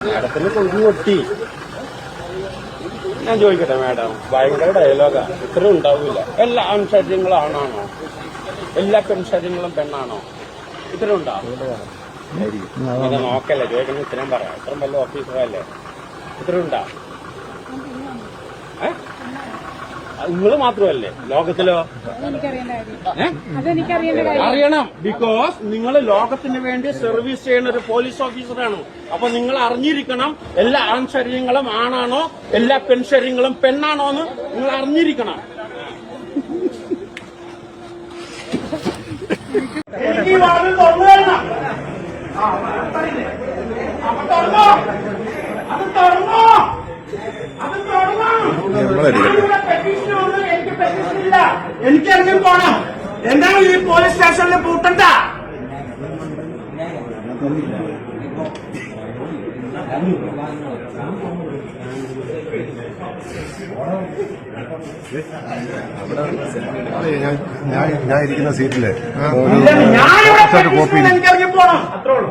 മാഡത്തിന് കൊട്ടി ഞാൻ ചോദിക്കട്ടെ മാഡം? ഭയങ്കര ഡയലോഗാ ഇത്ര ഉണ്ടാവില്ല എല്ലാ ആൺശര്യങ്ങളും ആണാണോ എല്ലാ പെൺശര്യങ്ങളും പെണ്ണാണോ? ഇത്ര ഉണ്ടാവും നോക്കല്ലേ ചോദിക്കണം ഇത്രയും പറയാം. ഇത്രയും വല്ല ഓഫീസറല്ലേ ഇത്ര ഉണ്ടാ? നിങ്ങൾ മാത്രമല്ലേ? ലോകത്തിലോ? അറിയണം. ബിക്കോസ് നിങ്ങൾ ലോകത്തിന് വേണ്ടി സർവീസ് ചെയ്യുന്ന ഒരു പോലീസ് ഓഫീസറാണ് അപ്പൊ നിങ്ങൾ അറിഞ്ഞിരിക്കണം എല്ലാ ആൺശരീരങ്ങളും ആണാണോ എല്ലാ പെൺശരീരങ്ങളും പെണ്ണാണോ എന്ന് നിങ്ങൾ അറിഞ്ഞിരിക്കണം. ഈ തുറന്നു തരണം. ആ, അപ്പൊ തുറന്നോ? എനിക്ക് petition ഇല്ല. എനിക്ക് ഇറങ്ങി പോണം. എന്താണ് ഈ പോലീസ് സ്റ്റേഷനിൽ പൂട്ടണ്ട. ഞാൻ ഇരിക്കുന്ന സീറ്റിൽ. കോപ്പി ഇല്ല, എനിക്ക് ഇറങ്ങി പോണം. അത്രേ ഉള്ളൂ.